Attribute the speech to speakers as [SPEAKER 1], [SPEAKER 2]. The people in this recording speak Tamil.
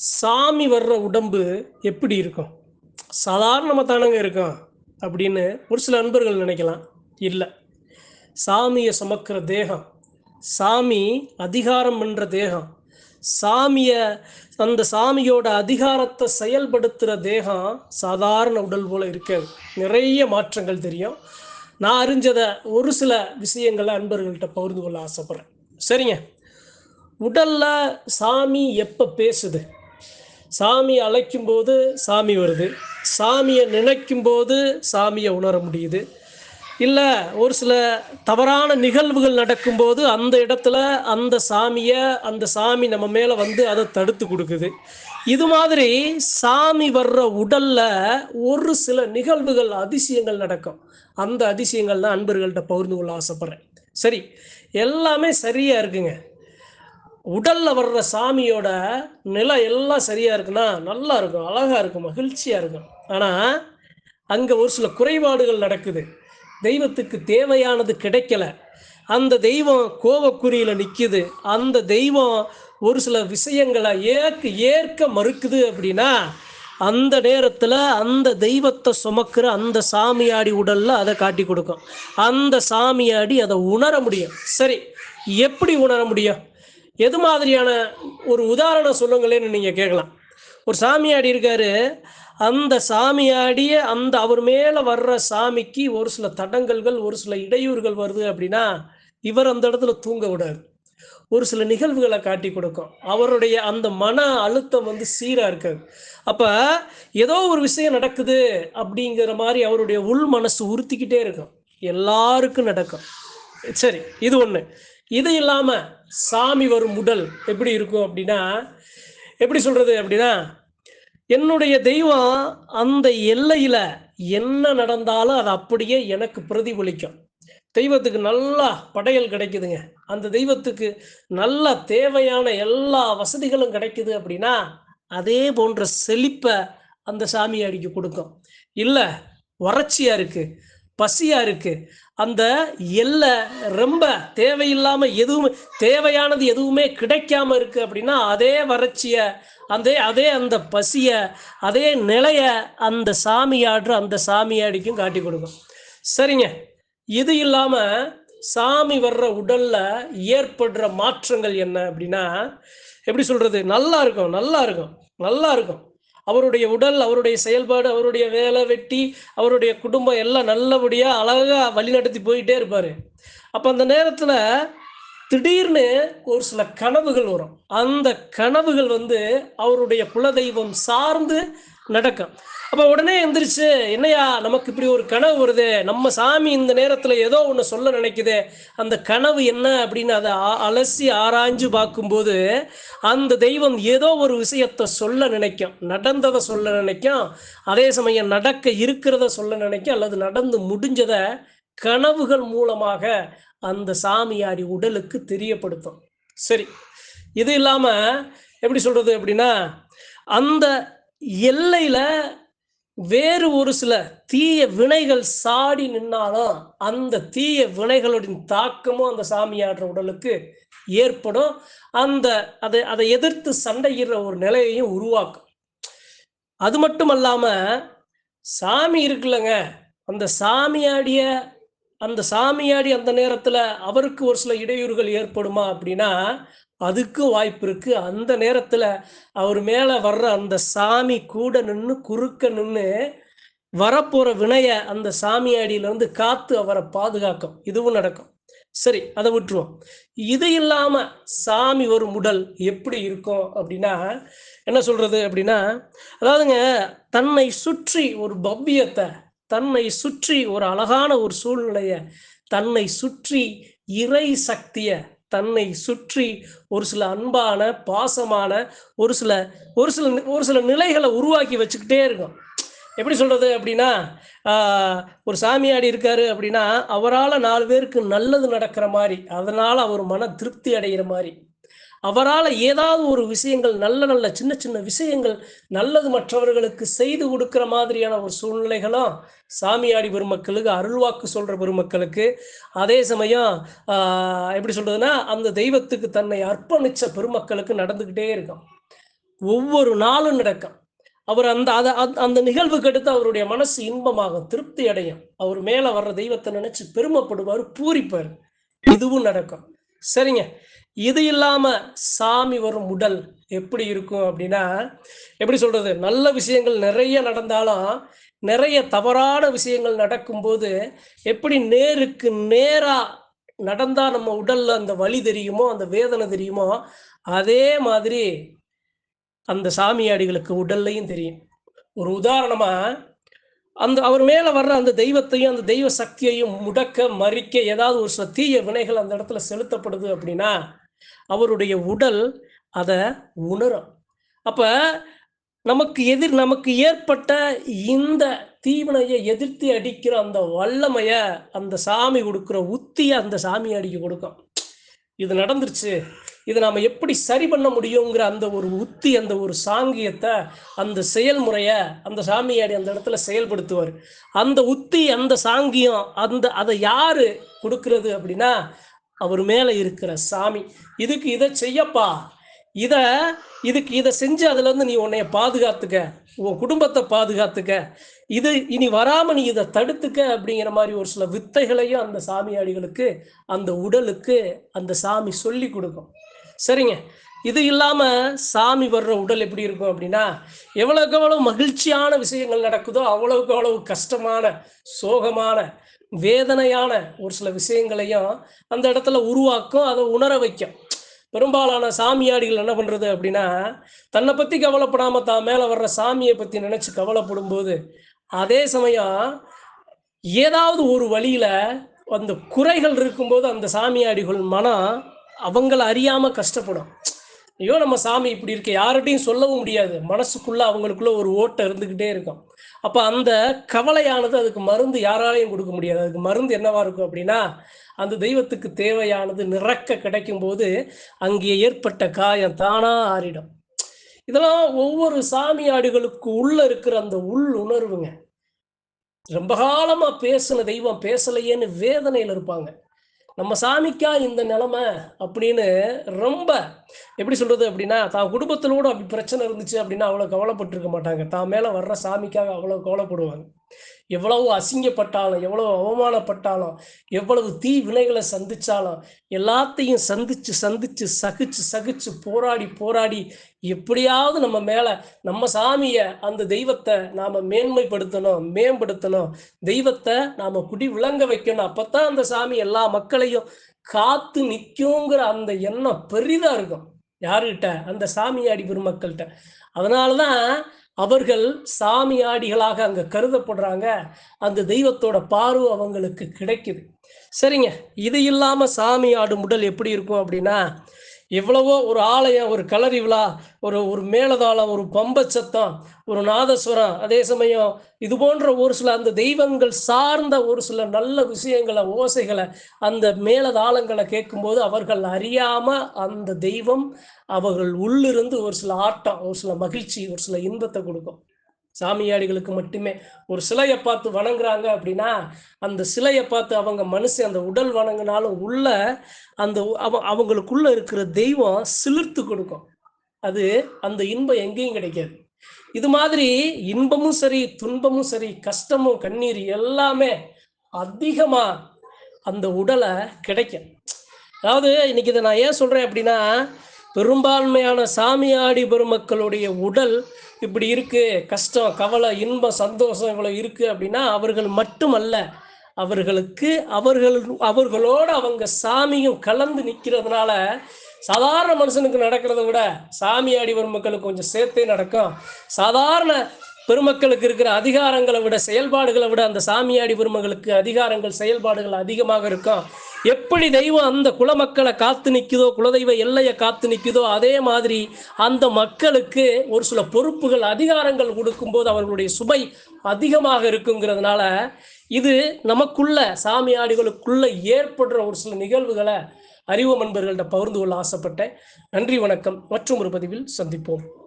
[SPEAKER 1] சாமி வர்ற உடம்பு எப்படி இருக்கும்? சாதாரணமாக தானங்க இருக்கும் அப்படின்னு ஒரு சில அன்பர்கள் நினைக்கலாம். இல்லை. சாமியை சுமக்கிற தேகம் சாமி அதிகாரம் பண்ணுற தேகம் சாமியை அந்த சாமியோட அதிகாரத்தை செயல்படுத்துகிற தேகம் சாதாரண உடல் போல் இருக்காது. நிறைய மாற்றங்கள் தெரியும். நான் அறிஞ்சதை ஒரு சில விஷயங்களை அன்பர்கள்ட்ட பகிர்ந்து கொள்ள ஆசைப்பட்றேன். சரிங்க. உடல்ல சாமி எப்போ பேசுது? சாமி அழைக்கும் போது சாமி வருது. சாமியை நினைக்கும் போது சாமியை உணர முடியுது. இல்லை ஒரு சில தவறான நிகழ்வுகள் நடக்கும்போது அந்த இடத்துல அந்த சாமியை அந்த சாமி நம்ம மேலே வந்து அதை தடுத்து கொடுக்குது. இது மாதிரி சாமி வர்ற உடலில் ஒரு சில நிகழ்வுகள் அதிசயங்கள் நடக்கும். அந்த அதிசயங்கள் தான் அன்பர்கள்ட்ட பகிர்ந்து கொள்ள ஆசைப்பட்றேன். சரி எல்லாமே சரியாக இருக்குங்க. உடல்ல வர்ற சாமியோட நிலை எல்லாம் சரியா இருக்குன்னா நல்லா இருக்கும் அழகா இருக்கும் மகிழ்ச்சியா இருக்கும். ஆனா அங்க ஒரு சில குறைபாடுகள் நடக்குது. தெய்வத்துக்கு தேவையானது கிடைக்கல. அந்த தெய்வம் கோபக்குறியில நிக்குது. அந்த தெய்வம் ஒரு சில விஷயங்களை ஏற்க ஏற்க மறுக்குது அப்படின்னா அந்த நேரத்தில் அந்த தெய்வத்தை சுமக்கிற அந்த சாமியாடி உடல்ல அதை காட்டி கொடுக்கும். அந்த சாமியாடி அதை உணர முடியும். சரி எப்படி உணர முடியும்? எது மாதிரியான ஒரு உதாரணம் சொல்லுங்களேன்னு நீங்கள் கேட்கலாம். ஒரு சாமியாடி இருக்காரு. அந்த சாமியாடிய அந்த அவர் மேலே வர்ற சாமிக்கு ஒரு சில தடங்கல்கள் ஒரு சில இடையூறுகள் வருது அப்படின்னா இவர் அந்த இடத்துல தூங்க விடாது. ஒரு சில நிகழ்வுகளை காட்டி கொடுக்கும். அவருடைய அந்த மன அழுத்தம் வந்து சீராக இருக்காது. அப்போ ஏதோ ஒரு விஷயம் நடக்குது அப்படிங்கிற மாதிரி அவருடைய உள் மனசு உறுத்திக்கிட்டே இருக்கும். எல்லாருக்கும் நடக்கும். சரி இது ஒன்று இது இல்லாமல் சாமி வரும் உடல் எப்படி இருக்கும் அப்படின்னா எப்படி சொல்கிறது அப்படின்னா என்னுடைய தெய்வம் அந்த எல்லையில் என்ன நடந்தாலும் அது அப்படியே எனக்கு பிரதிபலிக்கும். தெய்வத்துக்கு நல்லா படையல் கிடைக்குதுங்க. அந்த தெய்வத்துக்கு நல்ல தேவையான எல்லா வசதிகளும் கிடைக்குது அப்படின்னா அதே போன்ற செழிப்பை அந்த சாமியாடிக்கு கொடுக்கும். இல்லை வறட்சியாக இருக்குது பசியாக இருக்குது அந்த எல்லை ரொம்ப தேவையில்லாமல் எதுவுமே தேவையானது எதுவுமே கிடைக்காம இருக்குது அப்படின்னா அதே வறட்சியை அந்த அதே அந்த பசியை அதே நிலையை அந்த சாமியாடுற அந்த சாமியாடிக்கும் காட்டி கொடுக்கும். சரிங்க. இது இல்லாமல் சாமி வர்ற உடலில் ஏற்படுற மாற்றங்கள் என்ன அப்படின்னா எப்படி சொல்கிறது நல்லா இருக்கும் நல்லா இருக்கும் நல்லா இருக்கும். அவருடைய உடல் அவருடைய செயல்பாடு அவருடைய வேலை வெட்டி அவருடைய குடும்பம் எல்லாம் நல்லபடியாக அழகாக வழிநடத்தி போயிட்டே இருப்பார். அப்போ அந்த நேரத்தில் திடீர்னு ஒரு சில கனவுகள் வரும். அந்த கனவுகள் வந்து அவருடைய குலதெய்வம் சார்ந்து நடக்கும். அப்போ உடனே எந்திரிச்சு என்னையா நமக்கு இப்படி ஒரு கனவு வருது. நம்ம சாமி இந்த நேரத்தில் ஏதோ ஒன்று சொல்ல நினைக்குது. அந்த கனவு என்ன? அப்படின்னு அதை அ- அலசி ஆராய்ஞ்சு பார்க்கும்போது அந்த தெய்வம் ஏதோ ஒரு விஷயத்தை சொல்ல நினைக்கும். நடந்ததை சொல்ல நினைக்கும். அதே சமயம் நடக்க இருக்கிறத சொல்ல நினைக்கும். அல்லது நடந்து முடிஞ்சதை கனவுகள் மூலமாக அந்த சாமியாரி உடலுக்கு தெரியப்படுத்தும். சரி. இது இல்லாமல் எப்படி சொல்கிறது அப்படின்னா அந்த எல்லையில வேறு ஒரு சில தீய வினைகள் சாடி நின்னாலும் அந்த தீய வினைகளுடைய தாக்கமும் அந்த சாமியாடுற உடலுக்கு ஏற்படும். அந்த அதை அதை எதிர்த்து சண்டையிடுற ஒரு நிலையையும் உருவாக்கும். அது மட்டும் அல்லாம சாமி இருக்குல்லங்க. அந்த சாமியாடிய அந்த சாமியாடி அந்த நேரத்துல அவருக்கு ஒரு சில இடையூறுகள் ஏற்படுமா அப்படின்னா அதுக்கும் வாய்ப்பு இருக்கு. அந்த நேரத்துல அவர் மேல வர்ற அந்த சாமி கூட நின்று குறுக்க நின்று வரப்போற வினைய அந்த சாமியாடியில இருந்து காத்து அவரை பாதுகாக்கும். இதுவும் நடக்கும். சரி அதை விட்டுருவோம். இது இல்லாம சாமி ஒரு உடல் எப்படி இருக்கும் அப்படின்னா என்ன சொல்றது அப்படின்னா அதாவதுங்க தன்னை சுற்றி ஒரு பவ்யத்தை தன்னை சுற்றி ஒரு அழகான ஒரு சூழ்நிலைய தன்னை சுற்றி இறை சக்திய தன்னை சுற்றி ஒரு சில அன்பான பாசமான ஒரு சில ஒரு சில ஒரு சில நிலைகளை உருவாக்கி வச்சுக்கிட்டே இருக்கும் எப்படி சொல்கிறது அப்படின்னா ஒரு சாமியாடி இருக்காரு அப்படின்னா அவரால் நாலு பேருக்கு நல்லது நடக்கிற மாதிரி அதனால் அவர் மன திருப்தி அடைகிற மாதிரி. அவரால் ஏதாவது ஒரு விஷயங்கள் நல்ல நல்ல சின்ன சின்ன விஷயங்கள் நல்லது மற்றவர்களுக்கு செய்து கொடுக்குற மாதிரியான ஒரு சூழ்நிலைகளும் சாமியாடி பெருமக்களுக்கு அருள்வாக்கு சொல்கிற பெருமக்களுக்கு அதே சமயம் எப்படி சொல்கிறதுன்னா அந்த தெய்வத்துக்கு தன்னை அர்ப்பணித்த பெருமக்களுக்கு நடந்துக்கிட்டே இருக்கும் ஒவ்வொரு நாளும் நடக்கும். அவர் அந்த அதை அந்த- அந்த நிகழ்வுக்கு அடுத்து அவருடைய மனசு இன்பமாகும் திருப்தி அடையும். அவர் மேலே வர்ற தெய்வத்தை நினைச்சு பெருமைப்படுவார் பூரிப்பார். இதுவும் நடக்கும். சரிங்க. இது இல்லாம சாமி வரும் உடல் எப்படி இருக்கும் அப்படின்னா எப்படி சொல்றது? நல்ல விஷயங்கள் நிறைய நடந்தாலும் நிறைய தவறான விஷயங்கள் நடக்கும்போது எப்படி நேருக்கு நேரா நடந்தா நம்ம உடல்ல அந்த வலி தெரியுமோ அந்த வேதனை தெரியுமோ அதே மாதிரி அந்த சாமியாடிகளுக்கு உடல்லையும் தெரியும். ஒரு உதாரணமா அந்த அவர் மேலே வர்ற அந்த தெய்வத்தையும் அந்த தெய்வ சக்தியையும் முடக்க மறிக்க ஏதாவது ஒரு சில தீய வினைகள் அந்த இடத்துல செலுத்தப்படுது அப்படின்னா அவருடைய உடல் அதை உணரும். அப்போ நமக்கு எதிர் நமக்கு ஏற்பட்ட இந்த தீவினையை எதிர்த்து அடிக்கிற அந்த வல்லமையை அந்த சாமி கொடுக்குற உத்தியை அந்த சாமி அடிக்க கொடுக்கும். இது நடந்துருச்சு. இதை நாம் எப்படி சரி பண்ண முடியுங்கிற அந்த ஒரு உத்தி அந்த ஒரு சாங்கியத்தை அந்த செயல்முறையை அந்த சாமியாடி அந்த இடத்துல செயல்படுத்துவார். அந்த உத்தி அந்த சாங்கியம் அந்த அதை யார் கொடுக்கறது அப்படின்னா அவர் மேலே இருக்கிற சாமி. இதுக்கு இதை செய்யப்பா. இதை இதுக்கு இதை செஞ்சு அதுலேருந்து நீ உன்னைய பாதுகாத்துக்க. உன் குடும்பத்தை பாதுகாத்துக்க. இது இனி வராம நீ இதை தடுத்துக்க அப்படிங்கிற மாதிரி ஒரு சில வித்தைகளையும் அந்த சாமியாடிகளுக்கு அந்த உடலுக்கு அந்த சாமி சொல்லி கொடுக்கும். சரிங்க. இது இல்லாம சாமி வர்ற உடல் எப்படி இருக்கும் அப்படின்னா எவ்வளவுக்கு எவ்வளவு மகிழ்ச்சியான விஷயங்கள் நடக்குதோ அவ்வளவுக்கு அவ்வளவு கஷ்டமான சோகமான வேதனையான ஒரு சில விஷயங்களையும் அந்த இடத்துல உருவாக்கும் அதை உணர வைக்கும். பெரும்பாலான சாமியாடிகள் என்ன பண்றது அப்படின்னா தன்னை பத்தி கவலைப்படாம தான் மேல வர்ற சாமியை பத்தி நினைச்சு கவலைப்படும் போது அதே சமயம் ஏதாவது ஒரு வழியில் அந்த குறைகள் இருக்கும்போது அந்த சாமியாடிகள் மனம் அவங்கள அறியாமல் கஷ்டப்படும். ஐயோ நம்ம சாமி இப்படி இருக்கு யார்கிட்டையும் சொல்லவும் முடியாது. மனசுக்குள்ளே அவங்களுக்குள்ள ஒரு ஓட்டம் இருந்துக்கிட்டே இருக்கும். அப்போ அந்த கவலையானது அதுக்கு மருந்து யாராலையும் கொடுக்க முடியாது. அதுக்கு மருந்து என்னவா இருக்கும் அப்படின்னா அந்த தெய்வத்துக்கு தேவையானது நிறக்க கிடைக்கும் போது அங்கே ஏற்பட்ட காயம் தானாக ஆறிடும். இதெல்லாம் ஒவ்வொரு சாமியாடிகளுக்கு உள்ள இருக்கிற அந்த உள் உணர்வுங்க. ரொம்ப காலமா பேசின தெய்வம் பேசலையேன்னு வேதனையில இருப்பாங்க. நம்ம சாமிக்கா இந்த நிலமை அப்படின்னு ரொம்ப எப்படி சொல்றது அப்படின்னா தான் குடும்பத்திலோட கூட அப்படி பிரச்சனை இருந்துச்சு அப்படின்னா அவ்வளோ கவலைப்பட்டிருக்க மாட்டாங்க. தான் மேலே வர்ற சாமிக்காக அவ்வளோ கவலைப்படுவாங்க. எவ்வளவு அசிங்கப்பட்டாலும் எவ்வளவு அவமானப்பட்டாலும் எவ்வளவு தீ வினைகளை சந்திச்சாலும் எல்லாத்தையும் சந்திச்சு சந்திச்சு சகிச்சு சகிச்சு போராடி போராடி எப்படியாவது நம்ம மேல நம்ம சாமிய அந்த தெய்வத்தை நாம மேன்மைப்படுத்தணும் மேம்படுத்தணும். தெய்வத்தை நாம குடி விளங்க வைக்கணும். அப்பதான் அந்த சாமி எல்லா மக்களையும் காத்து நிற்குங்கிற அந்த எண்ணம் பெரிதா இருக்கும். யாருகிட்ட? அந்த சாமியாடி பெருமக்கள்கிட்ட. அதனாலதான் அவர்கள் சாமியாடிகளாக அங்க கருதப்படுறாங்க. அந்த தெய்வத்தோட பார்வை அவங்களுக்கு கிடைக்குது. சரிங்க. இது இல்லாம சாமி ஆடும் உடல் எப்படி இருக்கும் அப்படின்னா எவ்வளவோ ஒரு ஆலயம் ஒரு கலரி விழா ஒரு ஒரு மேலதாளம் ஒரு பம்ப சத்தம் ஒரு நாதஸ்வரம் அதே சமயம் இது போன்ற ஒரு சில அந்த தெய்வங்கள் சார்ந்த ஒரு சில நல்ல விஷயங்களை ஓசைகளை அந்த மேலதாளங்களை கேட்கும்போது அவர்கள் அறியாம அந்த தெய்வம் அவர்கள் உள்ளிருந்து ஒரு சில ஆட்டம் ஒரு சில மகிழ்ச்சி ஒரு சில இன்பத்தை கொடுக்கும். சாமியாடிகளுக்கு மட்டுமே ஒரு சிலையை பார்த்து வணங்குறாங்க அப்படின்னா அந்த சிலையை பார்த்து அவங்க மனசு அந்த உடல் வணங்கினாலும் உள்ள அந்த அவ அவங்களுக்குள்ள இருக்கிற தெய்வம் சிலிர்த்து கொடுக்கும். அது அந்த இன்பம் எங்கேயும் கிடைக்காது. இது மாதிரி இன்பமும் சரி துன்பமும் சரி கஷ்டமும் கண்ணீர் எல்லாமே அதிகமா அந்த உடலை கிடைக்கும். அதாவது இன்னைக்கு இதை நான் ஏன் சொல்றேன் அப்படின்னா பெரும்பான்மையான சாமியாடி பெருமக்களுடைய உடல் இப்படி இருக்கு கஷ்டம் கவலை இன்பம் சந்தோஷம் இவ்வளோ இருக்கு அப்படின்னா அவர்கள் மட்டுமல்ல அவர்களுக்கு அவர்கள் அவர்களோடு அவங்க சாமியும் கலந்து நிற்கிறதுனால சாதாரண மனுஷனுக்கு நடக்கிறத விட சாமியாடி பெருமக்களுக்கு கொஞ்சம் சேர்த்தே நடக்கும். சாதாரண பெருமக்களுக்கு இருக்கிற அதிகாரங்களை விட செயல்பாடுகளை விட அந்த சாமியாடி பெருமக்களுக்கு அதிகாரங்கள் செயல்பாடுகள் அதிகமாக இருக்கும். எப்படி தெய்வம் அந்த குலமக்களை காத்து நிற்குதோ குலதெய்வ எல்லையை காத்து நிற்குதோ அதே மாதிரி அந்த மக்களுக்கு ஒரு சில பொறுப்புகள் அதிகாரங்கள் கொடுக்கும்போது அவர்களுடைய சுமை அதிகமாக இருக்குங்கிறதுனால இது நமக்குள்ள சாமியாடிகளுக்குள்ள ஏற்படுற ஒரு சில நிகழ்வுகளை அறிவு நண்பர்கள்ட்ட பகிர்ந்து கொள்ள ஆசைப்பட்டேன். நன்றி வணக்கம். மற்றும் ஒரு பதிவில் சந்திப்போம்.